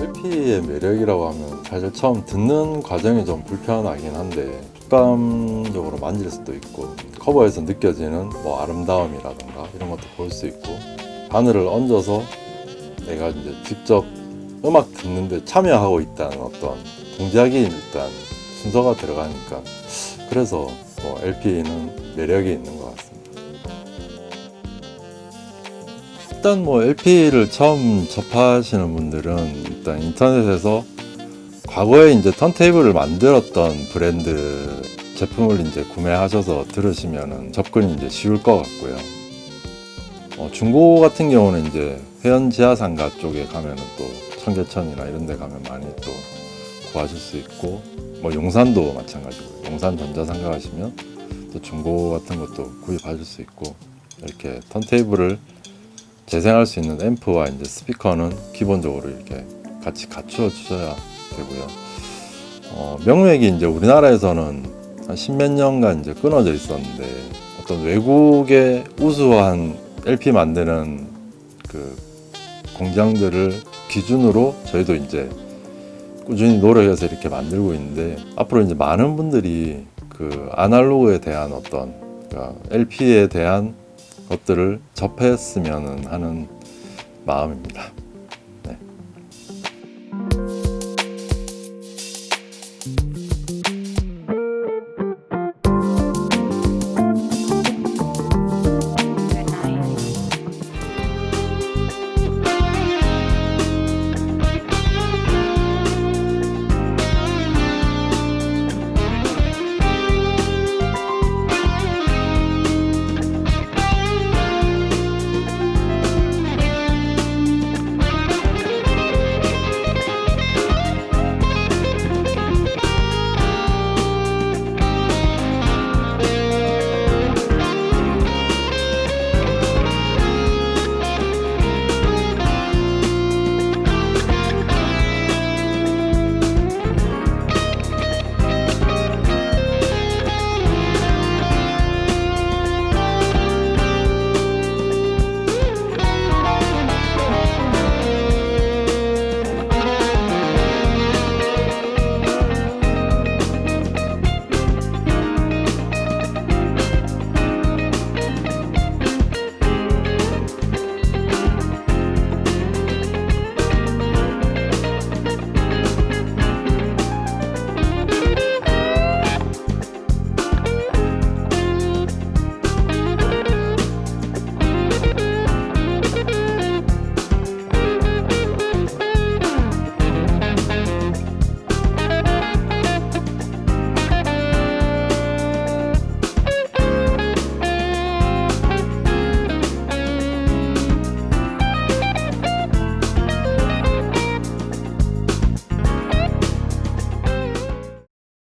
LP의 매력이라고 하면 사실 처음 듣는 과정이 좀 불편하긴 한데 촉감적으로 만질 수도 있고 커버에서 느껴지는 뭐 아름다움이라던가 이런 것도 볼 수 있고 바늘을 얹어서 내가 이제 직접 음악 듣는데 참여하고 있다는 어떤 동작이 일단 순서가 들어가니까 그래서 뭐 LP는 매력이 있는 것 같습니다. 일단 뭐 LP를 처음 접하시는 분들은 일단 인터넷에서 과거에 이제 턴테이블을 만들었던 브랜드 제품을 이제 구매하셔서 들으시면은 접근이 이제 쉬울 것 같고요. 어, 중고 같은 경우는 이제 회원 지하상가 쪽에 가면은 또 청계천이나 이런 데 가면 많이 또 구하실 수 있고 뭐 용산도 마찬가지고요. 용산 전자상가 가시면 또 중고 같은 것도 구입하실 수 있고 이렇게 턴테이블을 재생할 수 있는 앰프와 이제 스피커는 기본적으로 이렇게 같이 갖추어 주셔야 되고요. 어, 명맥이 이제 우리나라에서는 한 십몇 년간 이제 끊어져 있었는데 어떤 외국의 우수한 LP 만드는 그 공장들을 기준으로 저희도 이제 꾸준히 노력해서 이렇게 만들고 있는데 앞으로 이제 많은 분들이 그 아날로그에 대한 어떤 그러니까 LP에 대한 것들을 접했으면 하는 마음입니다.